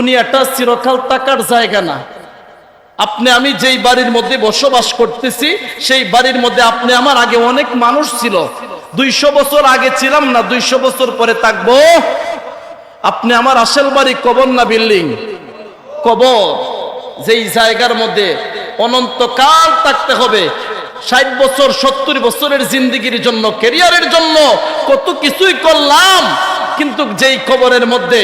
দুনিয়াটা চিরকাল টাকার জায়গা না। আপনি আমি যেই বাড়ির মধ্যে বসবাস করতেছি, সেই বাড়ির মধ্যে আপনি আমার আগে অনেক মানুষ ছিল। দুইশো বছর আগে ছিলাম না, দুইশো বছর পরে থাকব। আপনি আমার আসল বাড়ি কবর না বিল্ডিং? কবর, যেই জায়গার মধ্যে অনন্তকাল থাকতে হবে। ষাট বছর, সত্তর বছরের জিন্দিগির জন্য কেরিয়ারের জন্য কত কিছুই করলাম, কিন্তু যেই কবরের মধ্যে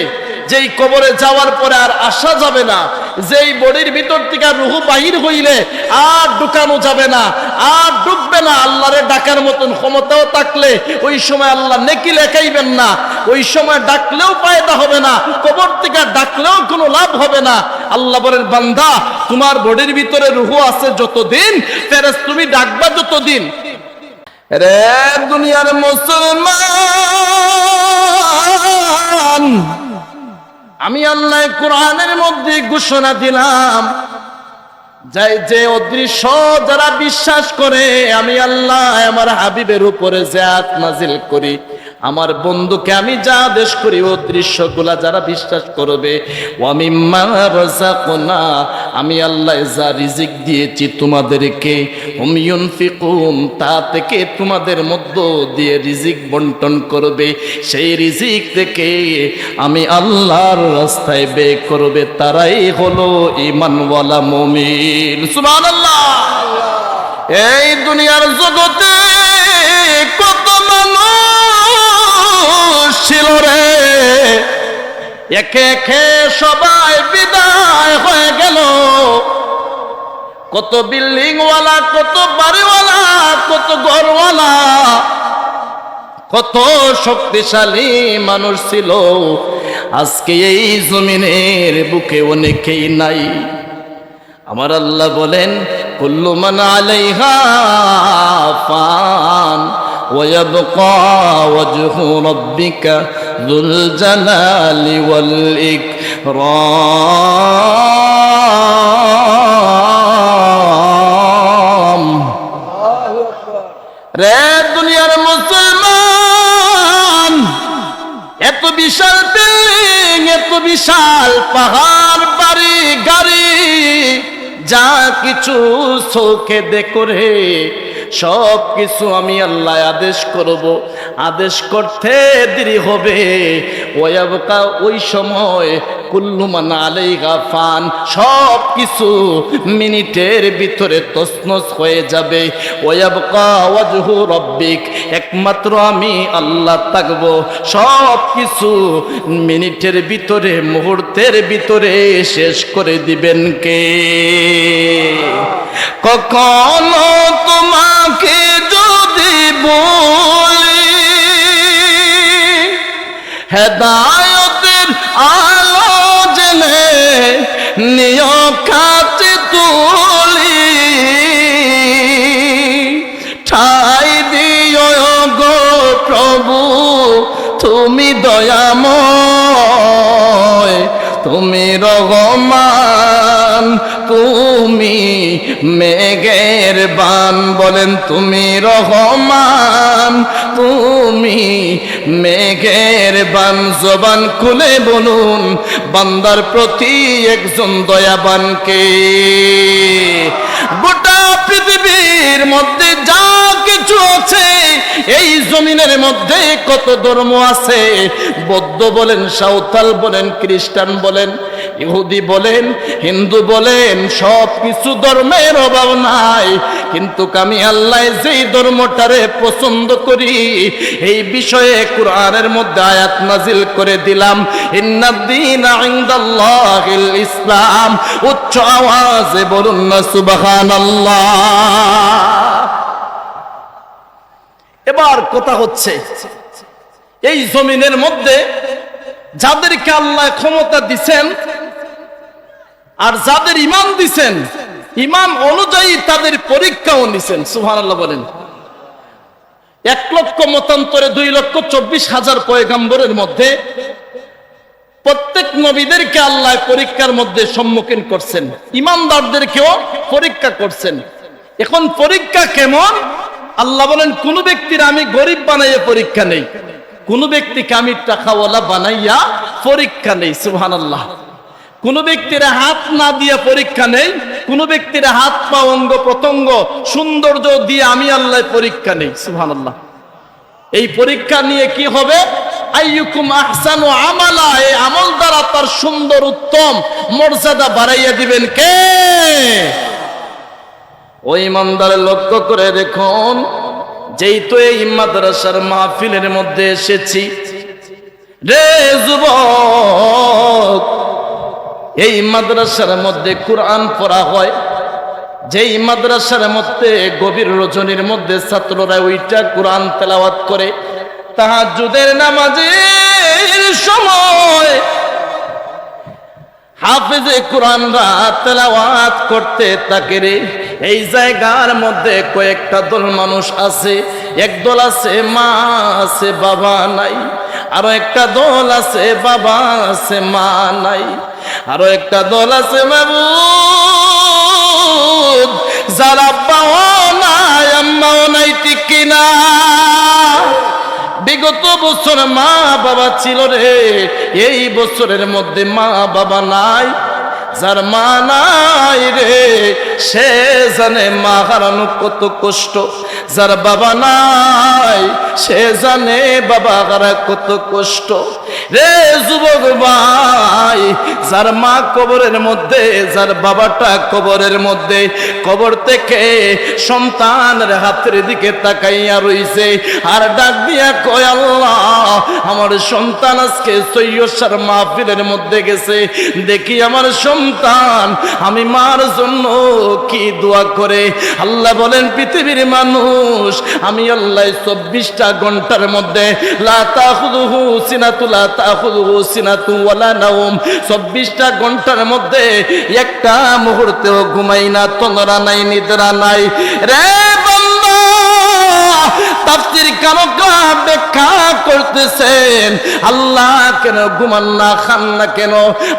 যেই কবরে যাওয়ার পরে আর আসা যাবে না, যেই বডির ভিতর থেকে রুহু বাহির হইলে আর ঢুকানো যাবে না, আর ঢুকবে না আল্লাহরে ডাকার মতন ক্ষমতাও থাকলে, ওই সময় আল্লাহ নেকি লেখাইবেন না, ওই সময় ডাকলেও পায়দা হবে না, কবর থেকে ডাকলেও কোনো লাভ হবে না। আল্লাহ বলেন, বান্দা, তোমার বডির ভিতরে রুহু আছে যতদিন, ফেরেস তুমি ডাকবা যতদিন। রে দুনিয়ার মুসলমান আমি আল্লাহ কোরআনের মধ্যে ঘোষণা দিলাম। যাই যে অদৃশ্য যারা বিশ্বাস করে, আমি আল্লাহ আমার হাবিবের উপরে জাত নাজিল করি। আমার বন্ধুকে আমি যা আদেশ করি অদৃশ্যগুলা যারা বিশ্বাস করবে আমি আল্লাহ যা রিজিক দিয়েছি তোমাদেরকে তা থেকে তোমাদের মধ্য দিয়ে রিজিক বন্টন করবে, সেই রিজিক থেকে আমি আল্লাহর রাস্তায় বে করবে, তারাই হলো ইমানওয়ালা মুমিন। আল্লাহ এই দুনিয়ার জগতে কত মানুষ ছিল রে। একে একে সবাই বিদায় হয়ে গেল। কত বিল্ডিং ওয়ালা কত বাড়িওয়ালা, কত ঘরওয়ালা, কত শক্তিশালী মানুষ ছিল। আজকে এই জমিনের বুকে অনেকেই নাই। আমার আল্লাহ বলেন, কুল্লু মান আলাইহা ফান। ويبقى وجه ربك ذو الجلال والإكرام রে দুনিয়ার মুসলমান এত বিশাল বিল্ডিং এত বিশাল পাহাড় বাড়ি গাড়ি যা কিছু চোখে দেখরে সব কিছু আমি আল্লাহ আদেশ করব। আদেশ করতে দেরি হবে। ওয়াবকা, ওই সময় কুল্লুমান আলাইহা ফান সব কিছু মিনিটের ভিতরে তসনস হয়ে যাবে। ওয়াবকা ওয়াজহু রব্বিক, একমাত্র আমি আল্লাহ থাকব। সব কিছু মিনিটের ভিতরে, মুহূর্তের ভিতরে শেষ করে দিবেন কে? কখনো যদি বলি, হেদায়তের আলো জেনে নিয় কাছে তুলি, ঠাই দিও গো প্রভু, তুমি দয়াময়, তুমি রহমান। তুমি মেঘের বান, বলেন তুমি রহমান। তুমি মেঘের বান, জবান খুলে বলুন, বান্দার প্রতি একজন দয়াবানকে গোটা পৃথিবীর মধ্যে যা কিছু আছে, এই জমিনের মধ্যে কত ধর্ম আছে? বৌদ্ধ বলেন, সাঁওতাল বলেন, খ্রিস্টান বলেন ইহুদি বলেন, হিন্দু বলেন, সব কিছু ধর্মের অভাব নাই। কিন্তু আমি আল্লাহ যেই ধর্মটারে পছন্দ করি, এই বিষয়ে কোরআনের মধ্যে আয়াত নাজিল করে দিলাম ইসলাম। উচ্চ আওয়াজে বলুন না, সুবহানাল্লাহ। এবার কথা হচ্ছে, এই জমিনের মধ্যে যাদেরকে আল্লাহ ক্ষমতা দিছেন আর যাদের ইমান দিছেন ইমান অনুযায়ী তাদের পরীক্ষাও নিছেন সুহান আল্লাহ বলেন। এক লক্ষ মতান্তরে দুই লক্ষ চব্বিশ হাজার পয়গাম্বরের মধ্যে প্রত্যেক নবীদেরকে আল্লাহ পরীক্ষার মধ্যে সম্মুখীন করছেন। ইমানদারদেরকেও পরীক্ষা করছেন। এখন পরীক্ষা কেমন? আল্লাহ বলেন, কোন ব্যক্তির আমি গরিব বানাইয়া পরীক্ষা নেই। কোন ব্যক্তিকে আমি টাকাওয়ালা বানাইয়া পরীক্ষা নেই সুহান আল্লাহ কোন ব্যক্তির হাত না দিয়ে পরীক্ষা নেই, কোন ব্যক্তির হাত পা, অঙ্গ প্রত্যঙ্গ, সৌন্দর্য দিয়ে আমি আল্লাহ পরীক্ষা নেই, সুবহানাল্লাহ। এই পরীক্ষা নিয়ে কি হবে? আইয়ুকুম আহসানু আমালা এই আমল দ্বারা তার সুন্দর, উত্তম মর্যাদা বাড়াইয়া দিবেন কে? ওই ইমানদারে লক্ষ্য করে দেখুন, যেই তো এই মাদ্রাসার মাহফিলের মধ্যে এসেছি। রে যুবক এই মাদ্রাসার মধ্যে কোরআন পড়া হয়, যেই মাদ্রাসার মধ্যে গভীর রজনীর মধ্যে ছাত্ররা ওইটা কোরআন তেলাওয়াত করে তাহা যুদের নামাজের সময় হাফেজে কোরআন রাত তেলাওয়াত করতে থাকে রে। এই জায়গার মধ্যে কয়েকটা দল মানুষ আছে, এক দল আছে মা, আছে বাবা নাই, আরও একটা দল আছে বাবা, আছে মা নাই। আরও একটা দল আছে বাবু যারা পাওয়া নাই, আম্মাও নাই, ঠিক বিগত বছর মা বাবা ছিল রে, এই বছরের মধ্যে মা বাবা নাই। যার মা নাই রে, সে জানে মা হারানো কত কষ্ট। যার বাবা নাই, সে জানে বাবা কত কষ্ট। রে যুবক ভাই, যার মা কবরের মধ্যে, যার বাবাটা কবরের মধ্যে, কবর থেকে সন্তানের হাতের দিকে তাকাইয়া রইছে। আর ডাক দিয়া কয়, আল্লাহ, আমার সন্তান আজকে সৈয়সার মাহফিলের মধ্যে গেছে। দেখি আমার সন্তান আমি মার জন্য কি দোয়া করে? আল্লাহ বলেন, পৃথিবীর মানুষ, আমি আল্লাহ চব্বিশটা ঘণ্টার মধ্যে চব্বিশটা ঘণ্টার মধ্যে একটা মুহূর্তেও ঘুমাই না তন্দ্রা নাই, নিদ্রা নাই। রে তাফসীর কানকা ব্যাখ্যা করতেছেন। আল্লাহ কেন ঘুমান না, খান না কেন?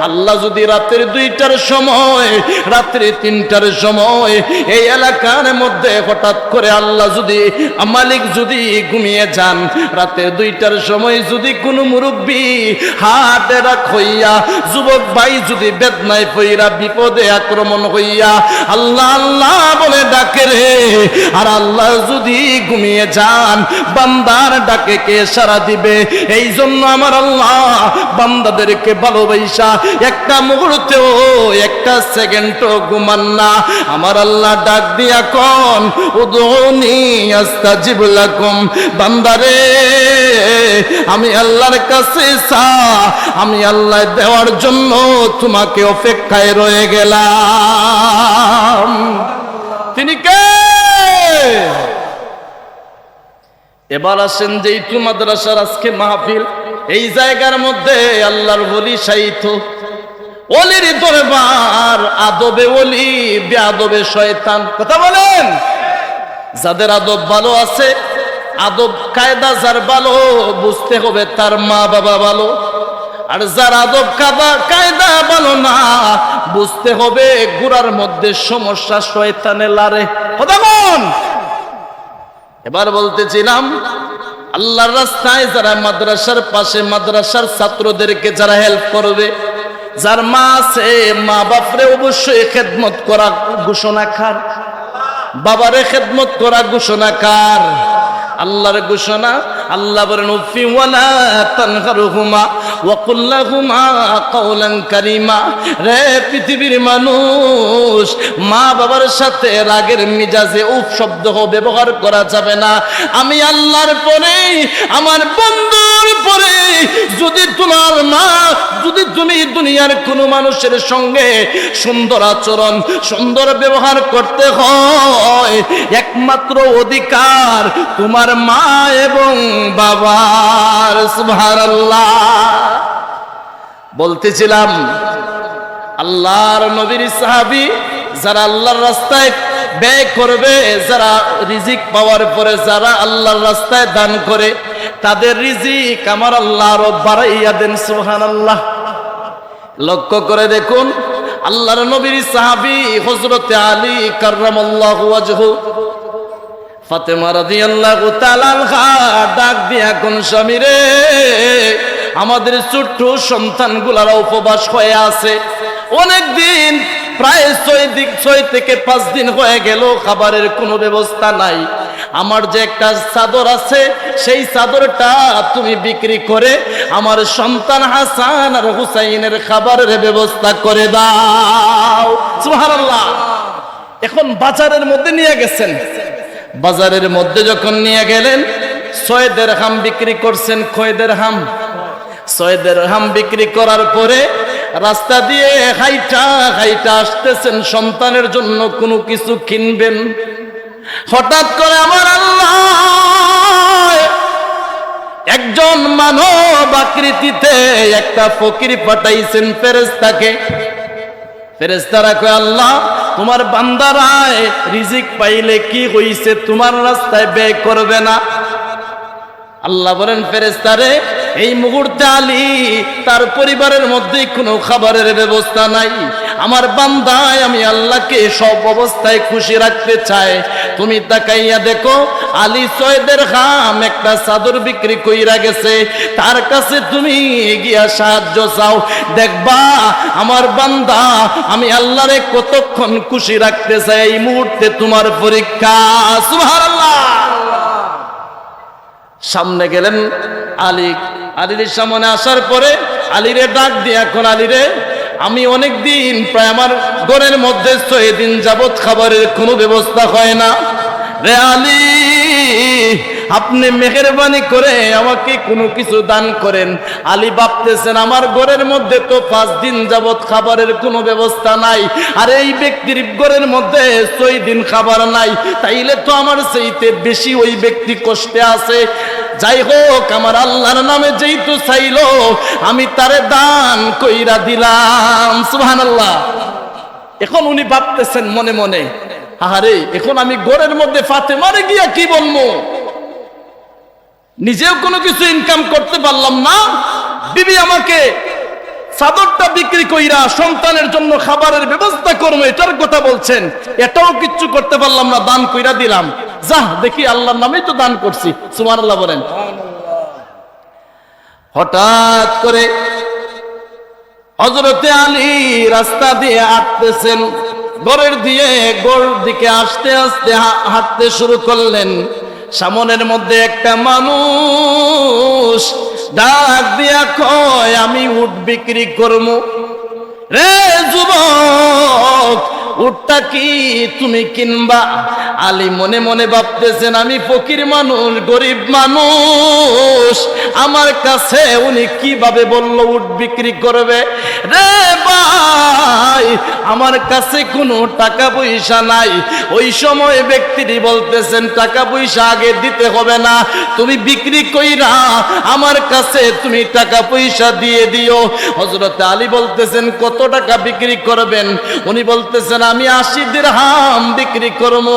আল্লাহ যদি রাতের দুইটার সময়, রাত্রি তিনটার সময় এই এলাকার মধ্যে হঠাৎ করে আল্লাহ যদি, মালিক যদি ঘুমিয়ে যান রাতের দুইটার সময় যদি কোনো মুরব্বী হাটে রাখ হইয়া, যুবক ভাই যদি বেদনায় পইরা, বিপদে আক্রমণ হইয়া, আল্লাহ আল্লাহ বলে ডাকে রে। আর আল্লাহ যদি ঘুমিয়ে যান বান্দার ডাকে কে সারা দিবে? এই জন্য আমার আল্লাহ বান্দাদেরকে ভালোবাসা, একটা মুহূর্তেও, একটা সেকেন্ডও ঘুমান না। আমার আল্লাহ ডাক দিয়া কন, উদনি আস্তাজিব লাকুম। বান্দারে, আমি আল্লাহর কাছে চা, আমি আল্লাহ দেওয়ার জন্য তোমাকে অপেক্ষায় রয়ে গেলাম। তিনি কে? এবার আসেন যে ইটু মাদ্রাসার আজকে মাহফিল, এই জায়গার মধ্যে আল্লাহর বলি সাইত অলির দরবার, আদবে অলি বেআদবে শয়তান। কথা বলেন? যাদের আদব ভালো আছে, আদব, কায়দা যার ভালো, বুঝতে হবে তার মা বাবা ভালো। আর যার আদব কাদা, কায়দা ভালো না, বুঝতে হবে গুড়ার মধ্যে সমস্যা শয়তানে লারে। কথা বল এবার বলতেছিলাম, আল্লাহর রাস্তায় যারা মাদ্রাসার পাশে মাদ্রাসার ছাত্রদেরকে যারা হেল্প করবে, যার মা আছে, মা বাপরে অবশ্যই খেদমত করা ঘোষণা খার বাবারে খেদমত করা ঘোষণা কার? আল্লাহর ঘোষণা আল্লাহ বলেন উফি ওয়ালা তানহারুহুমা ওয়া কুল্লাহুমা কাওলান কারীমা। রে পৃথিবীর মানুষ, মা বাবার সাথে রাগের মিজাজে উফ শব্দ ব্যবহার করা যাবে না। আমি আল্লাহর পরে, আমার বন্ধুর পরে, যদি তোমার মা, যদি তুমি দুনিয়ার কোনো মানুষের সঙ্গে সুন্দর আচরণ, সুন্দর ব্যবহার করতে হয়, একমাত্র অধিকার তোমার মা এবং বাবার, সুবহানাল্লাহ। বলতেছিলাম, আল্লাহর নবীর সাহাবী যারা আল্লাহর রাস্তায় ব্যয় করবে, যারা রিজিক পাওয়ার পরে যারা আল্লাহর রাস্তায় দান করে, তাদের রিজিক আমার আল্লাহ আরও বাড়াইয়া দেন, সুবহানাল্লাহ। লক্ষ্য করে দেখুন, আল্লাহর নবীর সাহাবী হযরতে আলী ওয়াজহু ডাক দিয়া রে, আমাদের ছোট্ট সন্তানগুলারা উপবাস হয়ে আছে। অনেক দিন প্রায় ছয় দিক ছয় থেকে পাঁচ দিন হয়ে গেল, খাবারের কোনো ব্যবস্থা নাই। আমার যে একটা চাদর আছে, সেই চাদরটা তুমি বিক্রি করে আমার সন্তান হাসান আর হুসাইনের খাবারের ব্যবস্থা করে দাও। এখন বাজারের মধ্যে নিয়ে গেছেন। বাজারের মধ্যে যখন নিয়ে গেলেন ছয়দের হাম বিক্রি করছেন খয়দের হাম ছয়দের হাম বিক্রি করার পরে রাস্তা দিয়ে হাইটা হাইটা আসতেছেন, সন্তানের জন্য কোনো কিছু কিনবেন। হঠাৎ করে আমার আল্লাহ একজন মানব আকৃতিতে একটা ফকির পাঠাইছেন ফেরেস্তাকে ফেরেস্তারা কয়, আল্লাহ, তোমার বান্দারায় রিজিক পাইলে কি হইছে? তোমার রাস্তায় ব্যয় করবে না? আল্লাহ বলেন ফেরেস্তারে এই মুহূর্তে আলী তার পরিবারের মধ্যে কোনো খাবারের ব্যবস্থা নাই। আমার বান্দায় আমি আল্লাহকে সব অবস্থায় খুশি রাখতে চাই। তুমি তাকাইয়া দেখো, আলী সৈয়দের খাম একটা চাদর বিক্রি কইরা গেছে। তার কাছে তুমি গিয়া সাহায্য চাও। দেখবা, আমার বান্দা, আমি আল্লাহরে কতক্ষণ খুশি রাখতে চাই এই মুহূর্তে তোমার পরীক্ষা। সুবহানাল্লাহ! সামনে গেলেন আলী। আলীর সামনে আসার পরে আলীরে ডাক দিয়ে এখন আলীরে, আমি অনেক দিন প্রায় আমার ঘরের মধ্যে ছয় দিন যাবৎ খাবারের কোনো ব্যবস্থা হয় না রে আলী। আপনি মেহরবানি করে আমাকে কোনো কিছু দান করেন। আলী ভাবতেছেন, আমার ঘরের মধ্যে তো পাঁচ দিন যাবৎ খাবারের কোনো ব্যবস্থা নাই। আর এই ব্যক্তির ঘরের মধ্যে ছয় দিন খাবার নাই। তাইলে তো আমার সেইতে বেশি ওই ব্যক্তি কষ্টে আছে। যাই হোক, আমার আল্লাহর নামে যেহেতু চাইলো, আমি তারে দান কইরা দিলাম। সুহান আল্লাহ এখন উনি ভাবতেছেন মনে মনে, আহারে, এখন আমি ঘরের মধ্যে ফাতে মারে গিয়া কি বলব? নিজেও কোনো কিছু ইনকাম করতে পারলাম না। বিবি আমাকে চাদরটা বিক্রি কইরা সন্তানের জন্য খাবারের ব্যবস্থা করব, এটার কথা বলছেন। এটাও কিচ্ছু করতে পারলাম না, দান কইরা দিলাম। যা দেখি আল্লাহর নামেই তো দান করছি সুমান আল্লাহ বলেন। হঠাৎ করে হজরতে আলী রাস্তা দিয়ে হাঁটতেছেন গড়ের দিয়ে গড় দিকে আসতে আসতে হাঁটতে শুরু করলেন। সামনের মধ্যে একটা মানুষ ডাক দিয়া কয় আমি উঠ বিক্রি করব রে যুবক উটটা কি তুমি কিনবা? আলী মনে মনে ভাবতেছেন, আমি ফকির মানুষ, গরিব মানুষ। আমার কাছে উনি কীভাবে বলল উট বিক্রি করবে? রে ভাই, আমার কাছে কোনো টাকা পয়সা নাই। ওই সময় ব্যক্তিটি বলতেছেন, টাকা পয়সা আগে দিতে হবে না, তুমি বিক্রি কইরা আমার কাছে তুমি টাকা পয়সা দিয়ে দিও। হজরত আলী বলতেছেন, কত টাকা বিক্রি করবেন? উনি বলতেছেন আমি আশি হাম বিক্রি করব।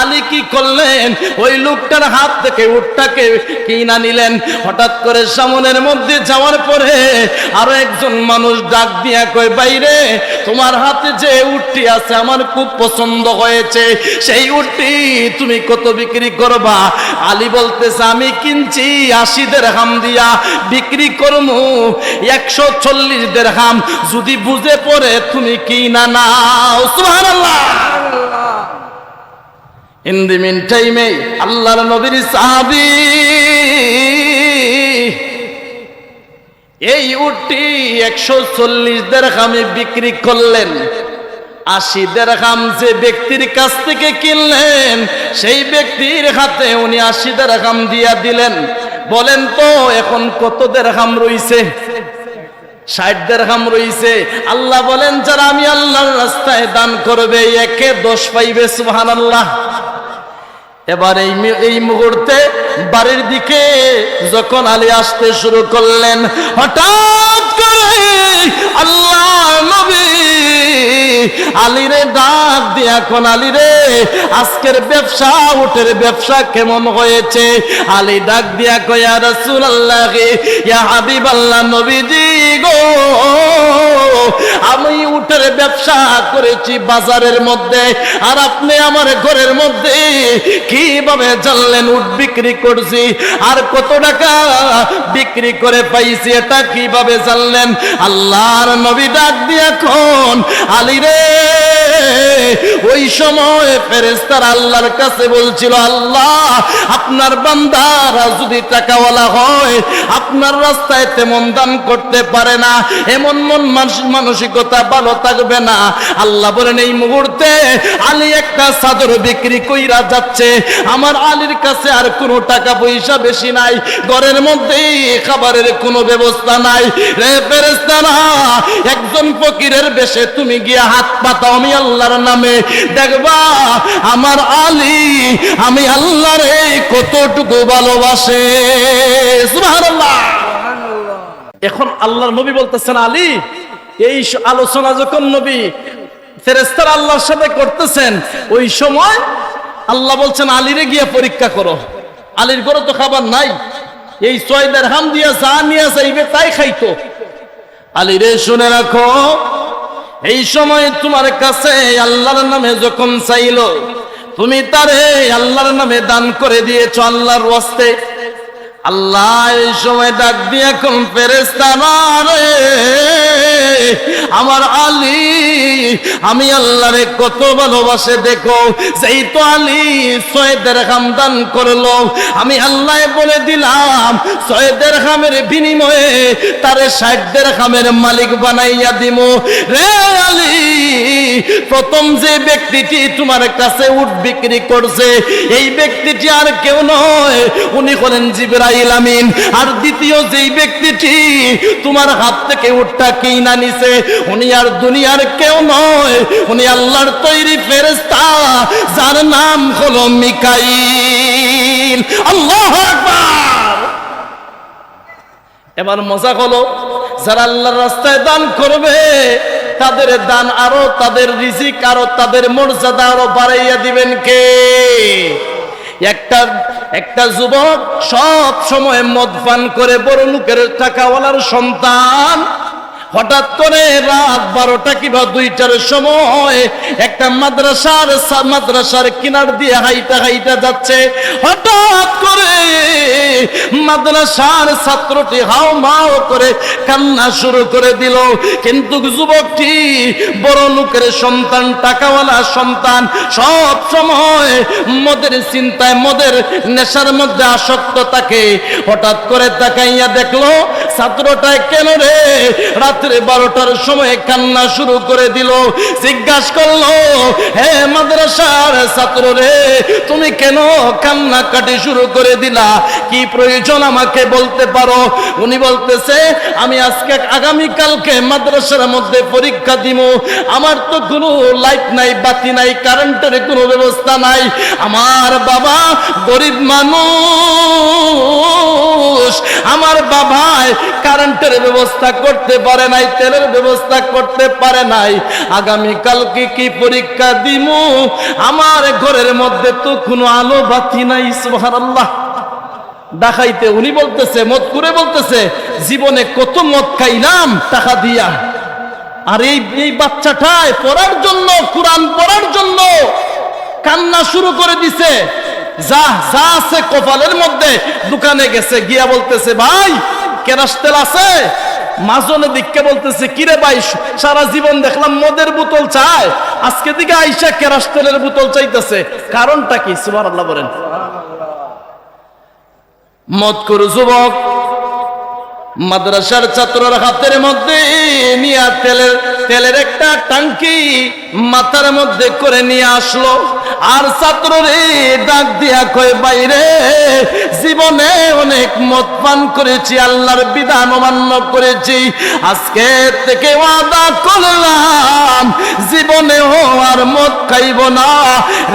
আলী কি করলেন? ওই লোকটার হাত থেকে উটটাকে কিনা নিলেন। হঠাৎ করে সামনের মধ্যে যাওয়ার পরে আরও একজন মানুষ ডাক দিয়া কয়, বাইরে, তোমার হাতে যে উটটি আছে আমার খুব পছন্দ হয়েছে। সেই উটটি তুমি কত বিক্রি করবা? আলী বলতেছে, আমি কিনছি আশি হাম দিয়া, বিক্রি করমু একশো চল্লিশ হাম যদি বুঝে পড়ে তুমি কিনা না সুবহানাল্লাহ। ইন দি মিন টাইমে আল্লাহর নবীর সাহাবী, এই উটটি একশো চল্লিশ দেড়খামে বিক্রি করলেন। আশি দেড়খাম যে ব্যক্তির কাছ থেকে কিনলেন, সেই ব্যক্তির হাতে উনি আশি দেড়খাম দিয়া দিলেন। বলেন তো, এখন কত দেড়খাম রইছে? ষাট দেড়হাম রইছে। আল্লাহ বলেন, যারা আমি আল্লাহর রাস্তায় দান করবে, একে দোষ পাইবে সুহান আল্লাহ এবার এই এই মুহূর্তে বাড়ির দিকে যখন আলী আসতে শুরু করলেন, হঠাৎ করে আল্লাহ নবী আলীরে ডাক দিয়া কোন আলী রে আজকের ব্যবসা, উটের ব্যবসা কেমন হয়েছে? আলী ডাক দিয়া কয়া রসুল আল্লাহ ইয়া হাবিব আল্লাহ নবীজি গো, আমি উটের ব্যবসা করেছি বাজারের মধ্যে, আর আপনি আমার ঘরের মধ্যে কীভাবে জানলেন উট বিক্রি করছি? আর কত টাকা বিক্রি করে পাইছি, এটা কীভাবে জানলেন? আল্লাহর নবী ডাক দিয়ে এখন আলী রে ওই সময় ফেরেস্তার আল্লাহর কাছে বলছিল, আল্লাহ, আপনার বান্দারা যদি টাকাওয়ালা হয়, আপনার রাস্তায় তেমন দান করতে পারে না, এমন মন মানস- মানসিকতা ভালো থাকবে না। আল্লাহ বলেন, এই মুহূর্তে আলী একটা চাদর বিক্রি কইরা যাচ্ছে। আমার আলীর কাছে আর কোনো টাকা পয়সা বেশি নাই। ঘরের মধ্যেই খাবারের কোনো ব্যবস্থা নাই। রে ফেরেস্তারা একজন ফকিরের বেশে তুমি গিয়া হাত পাতাও আমি আল্লাহর নামে দেখবা। আমার আলী আমি আল্লাহরে কতটুকু ভালোবাসে। সুবহানাল্লাহ। এখন আল্লাহর নবী বলতেছেন আলী এই আলোচনা যখন নবী ফেরেস্তার আল্লাহর সাথে করতেছেন ওই সময় আল্লাহ বলছেন আলীরে গিয়ে পরীক্ষা করো। আলীর ঘরে তো খাবার নাই। এই ছয় হাম দিয়া যা নিয়ে যাইবে তাই খাইতো। আলীরে শুনে রাখো এই সময় তোমার কাছে আল্লাহর নামে যখন চাইল, তুমি তারে আল্লাহর নামে দান করে দিয়েছ আল্লাহর ওয়াস্তে। আল্লাহ এই সময় ডাক দিয়ে এখন ফেরেস্তানা রে। আমার আলী, আমি আল্লাহরে কত ভালোবাসে দেখো। সেই তো আলী সয়েদের খাম দান করল। আমি আল্লাহ বলে দিলাম সয়েদের খামের বিনিময়ে তারে ষাটদের খামের মালিক বানাইয়া দিমু। রে আলী, প্রথম যে ব্যক্তিটি তোমার কাছে উট বিক্রি করছে, এই ব্যক্তিটি আর কেউ নয়। উনি হলেন জিবরাইল আর দ্বিতীয় যেই ব্যক্তিটি তোমার হাত থেকে উটটা কিনা নিছে, উনি আর দুনিয়ার কেউ নয়, উনি আল্লাহর তৈরি ফেরেস্তা যার নাম হলো মিকাইল। আল্লাহ এবার মজা হলো, যারা আল্লাহর রাস্তায় দান করবে, তাদের দান আরও, তাদের রিজিক আরও, তাদের মর্যাদা আরও বাড়াইয়া দিবেন কে? একটা একটা যুবক সব সময় মদ পান করে বড় লোকের টাকাওয়ালার সন্তান। হঠাৎ করে রাত বারোটা কিংবা দুইটার সময় একটা মাদ্রাসার মাদ্রাসার কিনার দিয়ে হাইটা হাইটা যাচ্ছে। হঠাৎ করে মাদ্রাসার ছাত্রটি হাও মাও করে কান্না শুরু করে দিল। কিন্তু যুবকটি বড় লোকের সন্তান, টাকাওয়ালা সন্তান, সব সময় মদের চিন্তায়, মদের নেশার মধ্যে আসক্ত থাকে। হঠাৎ করে তাকাইয়া দেখল, ছাত্রটায় কেন রে? রাত্রে বারোটার সময় কান্না শুরু করে দিল। জিজ্ঞাসা করল, হে মাদ্রাসার ছাত্র রে, তুমি কেন কান্না কাটি শুরু করে দিলা? কি প্রয়োজন আমাকে বলতে পারো? উনি বলতেছে, আমি আজকে, আগামী কালকে মাদ্রাসার মধ্যে পরীক্ষা দিব। আমার তো কোনো লাইট নাই, বাতি নাই, কারেন্টের কোনো ব্যবস্থা নাই। আমার বাবা গরিব মানুষ। আমার বাবাই কারেন্টের ব্যবস্থা করতে পারে নাই, তেলের ব্যবস্থা করতে পারে নাই। আগামী কালকে কি পরীক্ষা দিমু? আমার ঘরের মধ্যে তো কোনো আলো বাতি নাই, সুবহানাল্লাহ। দেখাইতে উনি বলতেছে মদ করে বলতেছে, জীবনে কত মদ খাইলাম, টাকা দিয়া। আর এই এই বাচ্চাটায় পড়ার জন্য, কোরআন পড়ার জন্য কান্না শুরু করে দিছে। যা যা আছে কপালের মধ্যে, দোকানে গেছে, গিয়া বলতেছে, ভাই কেরাস তেল আছে? মাজনে দিককে বলতেছে, কিরে ভাই, সারা জীবন দেখলাম মদের বোতল চায়। আজকে দিকে আইসা কেরাস তেলের বোতল চাইতেছে? কারণটা কি? সুবার আল্লাহ বলেন। মত করু যুবক। মাদ্রাসার ছাত্রর হাতের মধ্যে তেলের তেলের একটা টাঙ্কি মাথার মধ্যে করে নিয়ে আসলো। আর ছাত্র রে ডাক দিয়া কয়, বাইরে, জীবনে অনেক মদ পান করেছি, আল্লাহর বিধান অমান্য করেছি। আজকে থেকে ওয়াদা করলাম, জীবনে ও আর মদ খাইব না।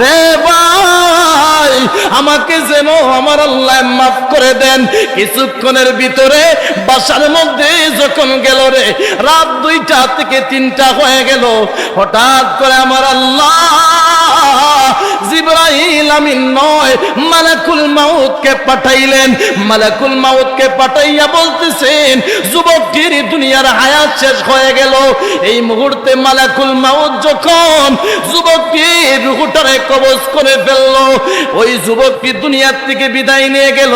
রে ভাই, আমাকে যেন আমার আল্লাহ মাফ করে দেন। কিছুক্ষণের ভিতরে বাসার মধ্যে যখন গেল রে, রাত দুইটা থেকে তিনটা হয়ে গেল। হঠাৎ করে আমার আল্লাহ। জিব্রাইল আমিন যুবকটির দুনিয়ার হায়াত শেষ হয়ে গেল। এই মুহূর্তে মালাকুল মাউত যখন যুবকটির রুহুটারে কবজ করে ফেলল, ওই যুবকটি দুনিয়ার থেকে বিদায় নিয়ে গেল।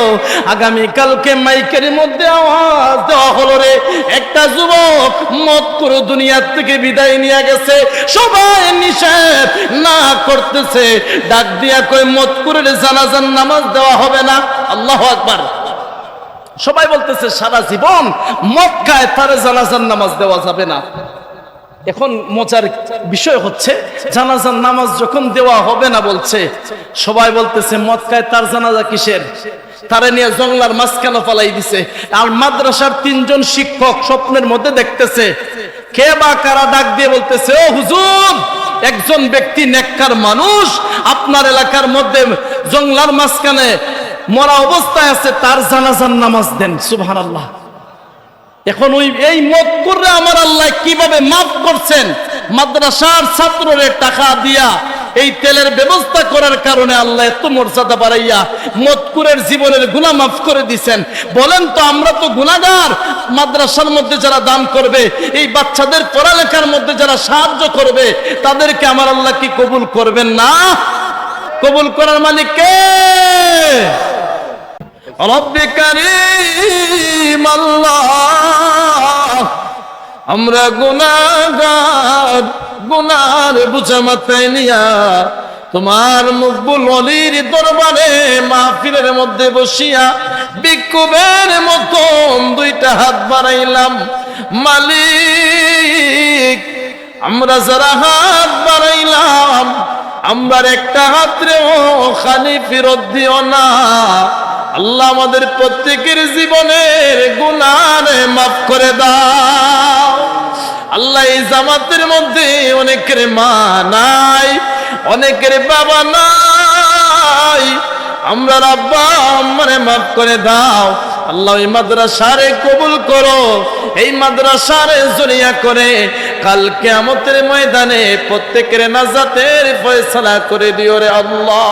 আগামী মাইকের মধ্যে আওয়াজ দেওয়া হলো রে, একটা যুবক মত করে দুনিয়ার থেকে বিদায় নিয়ে গেছে, সবাই নিষেধ না করতেছে। ডাক দিয়া কই মত করে জানাজান নামাজ দেওয়া হবে না। আল্লাহ আকবার। সবাই বলতেছে, সারা জীবন মক্কায় তার জানাজান নামাজ দেওয়া যাবে না। এখন মজার বিষয় হচ্ছে, জানাজার নামাজ যখন দেওয়া হবে না বলছে, সবাই বলতেছে, মক্কায় তার জানাজা কিসের? তারা নিয়ে জংলার মাঝখানে পালাই দিছে। আর মাদ্রাসার তিনজন শিক্ষক স্বপ্নের মধ্যে দেখতেছে, কে বা কারা ডাক দিয়ে বলতেছে, ও হুজুর একজন ব্যক্তি নেককার মানুষ, আপনার এলাকার মধ্যে জংলার মাঝখানে মরা অবস্থায় আছে, তার জানাজান নামাজ দেন, সুবহানাল্লাহ। এখন ওই, এই মত করে আমার আল্লাহ কীভাবে মাফ করছেন? মাদ্রাসার ছাত্ররে টাকা দিয়া এই তেলের ব্যবস্থা করার কারণে আল্লাহ এত মর্যাদা বাড়াইয়া মতকুরের জীবনের গুণা মাফ করে দিছেন। বলেন তো, আমরা তো গুণাগার মাদ্রাসার মধ্যে যারা দান করবে, এই বাচ্চাদের পড়ালেখার মধ্যে যারা সাহায্য করবে, তাদেরকে আমার আল্লাহ কি কবুল করবেন না? কবুল করার মালিক কে? রব্বে কারীম আমরা গুনাহগার। গুনার বুঝা মাথায় নিয়া তোমার মকবুল অলির দরবারে মাহফিলের মধ্যে বসিয়া বিক্ষোভের মতন দুইটা হাত বাড়াইলাম। মালিক, আমরা যারা হাত বাড়াইলাম, আমরা একটা হাতরেও খালি ফেরত দিও না। আল্লাহ আমাদের প্রত্যেকের জীবনের গুণারে মাফ করে দাও। আল্লাহ এই জামাতের মধ্যে অনেকের মা নাই, অনেকের বাবা নাই। আমরা রাব্বা আমারে মাফ করে দাও। আল্লাহ এই মাদ্রাসারে কবুল করো। এই মাদ্রাসারে জরিয়া করে কালকে আমতের ময়দানে প্রত্যেকের নাজাতের ফয়সালা করে দিও রে আল্লাহ।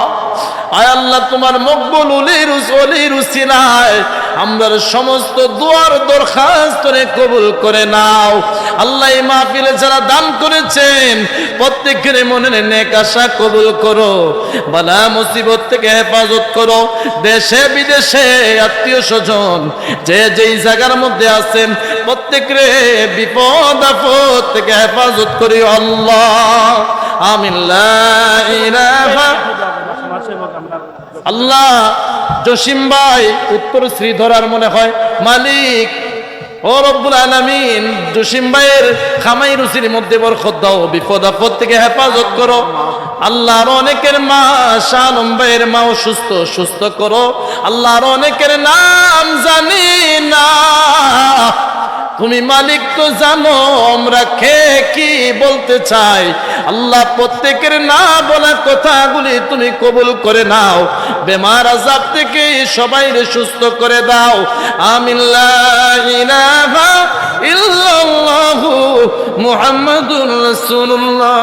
আয় আল্লাহ, তোমার মকবুল উলির অলির উসিলায় আমরা সমস্ত দুয়ার দরখাস্ত কবুল করে নাও। আল্লাহ এই মাহফিলে যারা দান করেছেন, প্রত্যেকের মনের নেক আশা কবুল করো। বালা মুসিবত থেকে হেফাজত করো। দেশে, বিদেশে আত্মীয় স্বজন, যে যেই জায়গার মধ্যে আছেন, প্রত্যেকের বিপদ, আপদ থেকে হেফাজত করি আল্লাহ। আমিন, লা ইলাহা আল্লাহ জসিম ভাই উত্তর শ্রীধরার মনে হয়, মালিক, ও রব্বুল আলামিন, জসিম ভাইয়ের খামাই রুচির মধ্যে বরকত দাও, বিপদ আপদ থেকে হেফাজত করো। আল্লাহর অনেকের মা শালম ভাইয়ের মাও সুস্থ সুস্থ করো। আল্লাহর অনেকের নাম জানি না। তুমি মালিক তো জানো, আমরা খে কি বলতে চাই? আল্লাহ প্রত্যেকের না বলা কথাগুলি তুমি কবুল করে নাও। বেমার আজাব থেকে সবাই সুস্থ করে দাও। আমিল্লাহ মুহাম্মাদুর রাসূলুল্লাহ